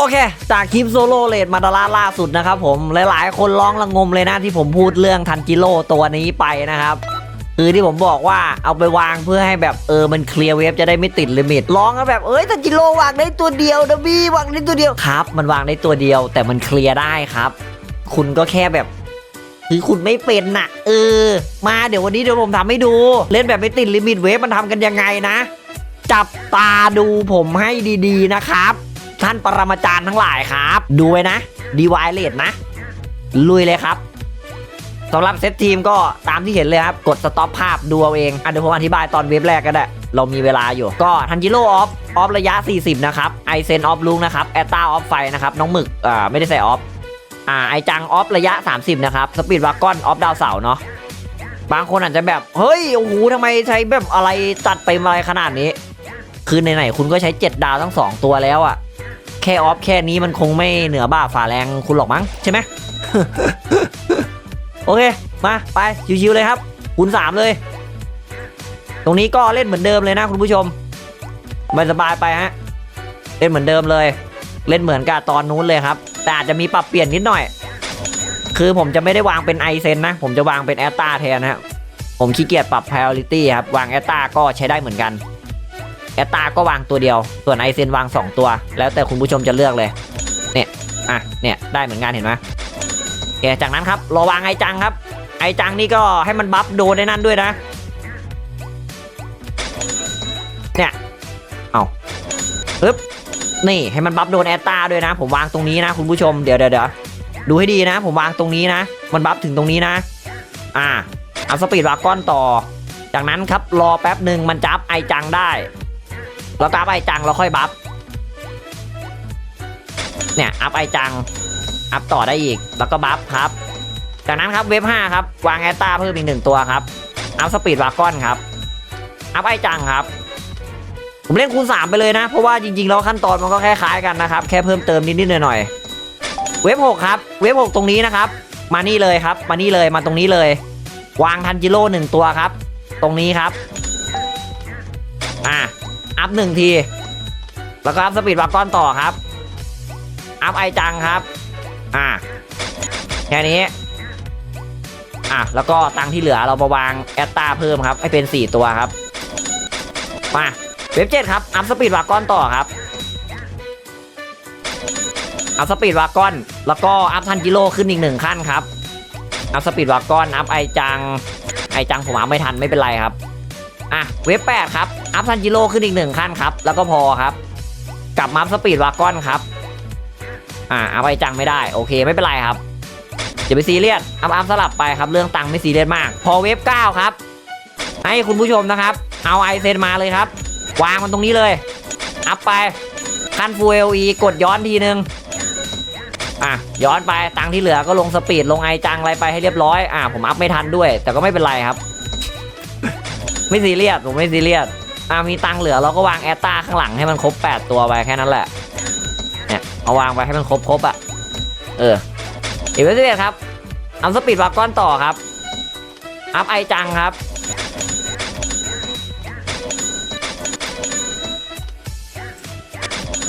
โอเค จากคลิปโซโล่เลดมาดาราล่าสุดนะครับผมหลายๆ คนร้องระงมเลยนะที่ผมพูดเรื่องทันจิโร่ตัวนี้ไปนะครับคือที่ผมบอกว่าเอาไปวางเพื่อให้แบบเออมันเคลียร์เวฟจะได้ไม่ติดลิมิตร้องกันแบบเอ้ยทันจิโร่วางได้ตัวเดียวนะบี้วางได้ตัวเดียวครับ มันวางได้ตัวเดียว แต่มันเคลียร์ได้ครับ คุณก็แค่แบบคือคุณไม่เป็นน่ะ เออ มาเดี๋ยววันนี้เดี๋ยวผมทำให้ดู เล่นแบบไม่ติดลิมิตเวฟมันทำกันยังไงนะ จับตาดูผมให้ดีๆนะครับ ท่านปรมาจารย์ทั้งหลายครับ ดูไว้นะดีวายเลดนะ ลุยเลยครับสำหรับเซตทีมก็ตามที่เห็นเลยครับ กดสต็อปภาพดูเอาเองอะเดี๋ยวผมอธิบายตอนเว็บแรกก็ได้ เรามีเวลาอยู่ ก็ทันจิโร่ออฟออฟระยะ 40 นะครับไอเซนออฟลุงนะครับแอตตาออฟไฟนะครับ น้องหมึกอ่าไม่ได้ใส่ออฟอ่าไอจังออฟระยะ 30 นะครับสปีดวากอนออฟดาวเสาเนาะบางคนอาจจะแบบ เฮ้ย โอ้โหทำไมใช้แบบอะไรตัดไปอะไรขนาดนี้ คือไหนๆคุณก็ใช้ 7 ดาวทั้ง 2 ตัวแล้วอะแค่ออฟแค่นี้มันคงไม่เหนือบ่าฝ่าแรงคุณหรอกมั้งใช่ไหมโอเค มาไปชิวๆเลยครับคูณ3เลย ตรงนี้ก็เล่นเหมือนเดิมเลยนะคุณผู้ชมสบายไปฮะเล่นเหมือนเดิมเลย เล่นเหมือนกับตอนนู้นเลยครับ แต่อาจจะมีปรับเปลี่ยนนิดหน่อย คือผมจะไม่ได้วางเป็นไอเซนนะ ผมจะวางเป็นแอตตาแทนนะผมขี้เกียจปรับ priority ครับ วางแอตตาก็ใช้ได้เหมือนกัน แอตตาก็วางตัวเดียว ส่วนไอเซนวาง 2 ตัว แล้วแต่คุณผู้ชมจะเลือกเลย เนี่ย อะ เนี่ย ได้เหมือนกันเห็นไหมโอเค จากนั้นครับรอวางไอจังครับ ไอจังนี่ก็ให้มันบัฟโดนในนั้นด้วยนะ เนี่ย เอาปึ๊บ นี่ให้มันบัฟโดนแอตตาด้วยนะ ผมวางตรงนี้นะคุณผู้ชม เดี๋ยวเดี๋ยวเดี๋ยวดูให้ดีนะ ผมวางตรงนี้นะ มันบัฟถึงตรงนี้นะ อ่าเอาสปีดวากอนต่อ จากนั้นครับรอแป๊บหนึ่งมันจับไอจังได้ แล้วก็อัพไอจังเราค่อยบัฟเนี่ยอัพไอจัง อัพต่อได้อีก แล้วก็บัฟครับ จากนั้นครับเว็บ5ครับ วางแอตตาเพิ่มอีกหนึ่งตัวครับ อัพสปีดวากอนครับ อัพไอจังครับ ผมเล่นคูณ 3 ไปเลยนะ เพราะว่าจริงๆแล้วขั้นตอนมันก็คล้ายๆกันนะครับ แค่เพิ่มเติมนิดๆหน่อยๆ เว็บ6ครับ เว็บ6ตรงนี้นะครับ มานี่เลยครับ มานี่เลย มาตรงนี้เลย วางทันจิโร่หนึ่งตัวครับ ตรงนี้ครับ อะ อัพหนึ่งที แล้วก็อัพสปีดวากอนต่อครับ อัพไอจังครับ อะแค่นี้อะแล้วก็ตังที่เหลือเรามาวางแอตตาเพิ่มครับ ให้เป็น 4 ตัวครับ มาเว็บเจ็ดครับ อัพสปีดวากอนต่อครับ อัพสปีดวากอน แล้วก็อัพทันจิโร่ขึ้นอีกหนึ่งขั้นครับ อัพสปีดวากอน อัพไอจัง ไอจังผมอัพไม่ทันไม่เป็นไรครับ อะ เว็บแปดครับ อัพทันจิโร่ขึ้นอีกหนึ่งขั้นครับ แล้วก็พอครับ กลับมาอัพสปีดวากอนครับ อ่าอัพไอจังไม่ได้ โอเคไม่เป็นไรครับอย่าไปซีเรียสอัพอัพสลับไปครับ เรื่องตังค์ไม่ซีเรียสมาก พอเว็บเก้าครับ ให้คุณผู้ชมนะครับ เอาไอเซนมาเลยครับ วางมันตรงนี้เลย อัพไปขั้นฟูเอลีกดย้อนทีนึงอะย้อนไปตังที่เหลือก็ลงสปีดลงไอจังอะไรไปให้เรียบร้อยอะผมอัพไม่ทันด้วย แต่ก็ไม่เป็นไรครับ ไม่ซีเรียสผมไม่ซีเรียส อะมีตังเหลือเราก็วางแอตตาข้างหลังให้มันครบ 8 ตัวไปแค่นั้นแหละ เนี่ยเอาวางไปให้มันครบครบๆอะ เอออีกเวทีครับ อัพสปีดวากอนต่อครับ อัพไอจังครับ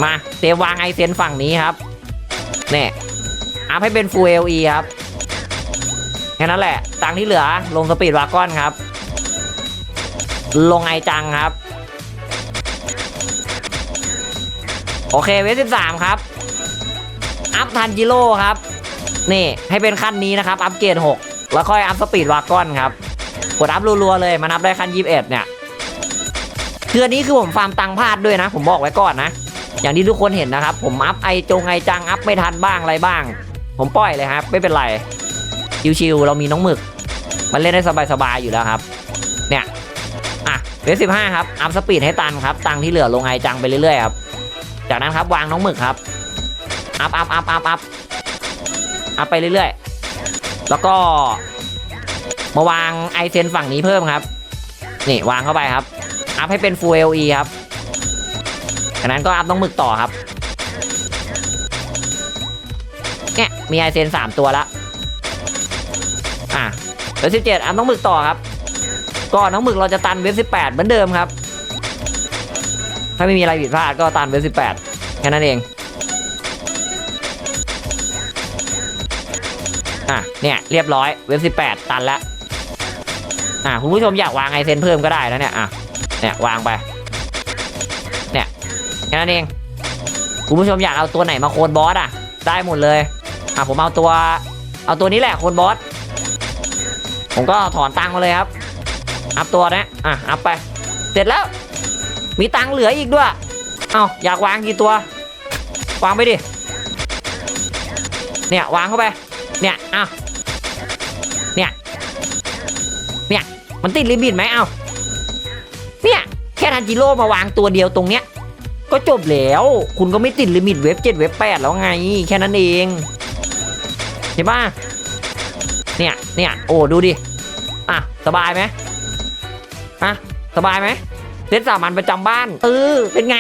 มาเตรียมวางไอเซนฝั่งนี้ครับ เนี่ยอัพให้เป็น Full LE ครับ แค่นั้นแหละ ตังที่เหลือลงสปีดวากอนครับ ลงไอจังครับ โอเคเวสิบสามครับ อัพทันจิโร่ครับ นี่ให้เป็นขั้นนี้นะครับ อัพเกรด6แล้วค่อยอัพสปีดวากอนครับกดอัพรัวๆเลยมันอัพได้ขั้น21เอ็ดเนี่ยคืออันนี้คือผมฟาร์มตังค์พลาดด้วยนะ ผมบอกไว้ก่อนนะ อย่างที่ทุกคนเห็นนะครับ ผมอัพไอจงไอจังอัพไม่ทันบ้างอะไรบ้าง ผมปล่อยเลยครับ ไม่เป็นไรชิวๆเรามีน้องหมึก มันเล่นได้สบายๆอยู่แล้วครับ เนี่ยอะเวฟสิบห้าครับอัพสปีดให้ตันครับ ตังค์ที่เหลือลงไอจังไปเรื่อยๆครับ จากนั้นครับวางน้องหมึกครับ อัพอัพอัพอัพอัพอัพไปเรื่อยๆ แล้วก็ มาวางไอเซนฝั่งนี้เพิ่มครับ นี่วางเข้าไปครับ อัพให้เป็น Full LE ครับ จากนั้นก็อัพต้องหมึกต่อครับ เนี่ยมีไอเซนสามตัวละ อะเว็บสิบเจ็ดอัพต้องหมึกต่อครับก็น้องหมึกเราจะตันเว็บสิบแปดเหมือนเดิมครับ ถ้าไม่มีอะไรผิดพลาดก็ตันเวสิบแปดแค่นั้นเอง อะ เนี่ย เรียบร้อยเวสิบแปดตันแล้วอะคุณผู้ชมอยากวางไอเซนเพิ่มก็ได้นะเนี่ย อะ เนี่ย วางไป เนี่ย แค่นั้นเอง คุณผู้ชมอยากเอาตัวไหนมาโคนบอสอะ ได้หมดเลย อะผมเอาตัว เอาตัวนี้แหละโคนบอส ผมก็ถอนตังค์มาเลยครับ อัพตัวนะ อะ อัพไป เสร็จแล้ว มีตังค์เหลืออีกด้วย เอาอยากวางกี่ตัว วางไปดิ เนี่ยวางเข้าไป เนี่ยเอาเนี่ย เนี่ย มันติดลิมิตไหมเอาเนี่ยแค่ทันจิโร่มาวางตัวเดียวตรงเนี้ย ก็จบแล้ว คุณก็ไม่ติดลิมิตเว็บเจ็ดเว็บแปดแล้วไง แค่นั้นเองเห็นปะเนี่ย เนี่ย โอ้ ดูดิ อะ สบายไหมอะ สบายไหม เล่นสามัญประจำบ้าน เออ เป็นไง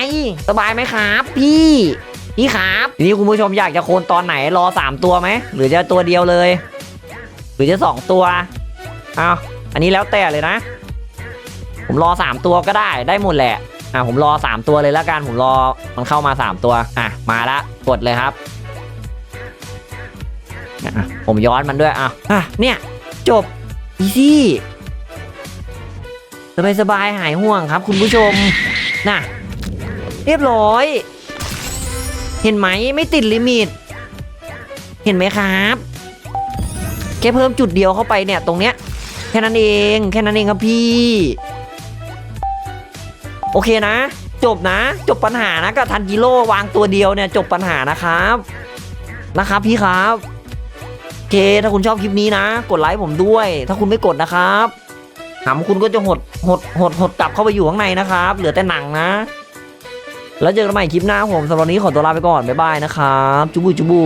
สบายไหมครับ พี่พี่ครับทีนี้คุณผู้ชมอยากจะโคนตอนไหนรอสามตัวไหมหรือจะตัวเดียวเลย หรือจะสองตัวเอาอันนี้แล้วแต่เลยนะ ผมรอสามตัวก็ได้ได้หมดแหละอะผมรอสามตัวเลยแล้วกันผมรอมันเข้ามาสามตัวอะมาละกดเลยครับอะผมย้อนมันด้วยอะอะเนี่ย จบอีซี่ สบายสบายๆหายห่วงครับ คุณผู้ชมน่ะเรียบร้อย เห็นไหมไม่ติดลิมิต เห็นไหมครับ แค่เพิ่มจุดเดียวเข้าไปเนี่ยตรงเนี้ยแค่นั้นเองแค่นั้นเองครับพี่ โอเคนะ จบนะ จบปัญหานะกับทันจิโร่วางตัวเดียวเนี่ย จบปัญหานะครับนะครับพี่ครับโอเคถ้าคุณชอบคลิปนี้นะ กดไลค์ผมด้วย ถ้าคุณไม่กดนะครับ หำคุณก็จะหดหดหดหดกลับเข้าไปอยู่ข้างในนะครับ เหลือแต่หนังนะ แล้วเจอกันใหม่คลิปหน้าผมสำหรับวันนี้ขอตัวลาไปก่อน บ๊ายบายนะครับ จุบูจุบู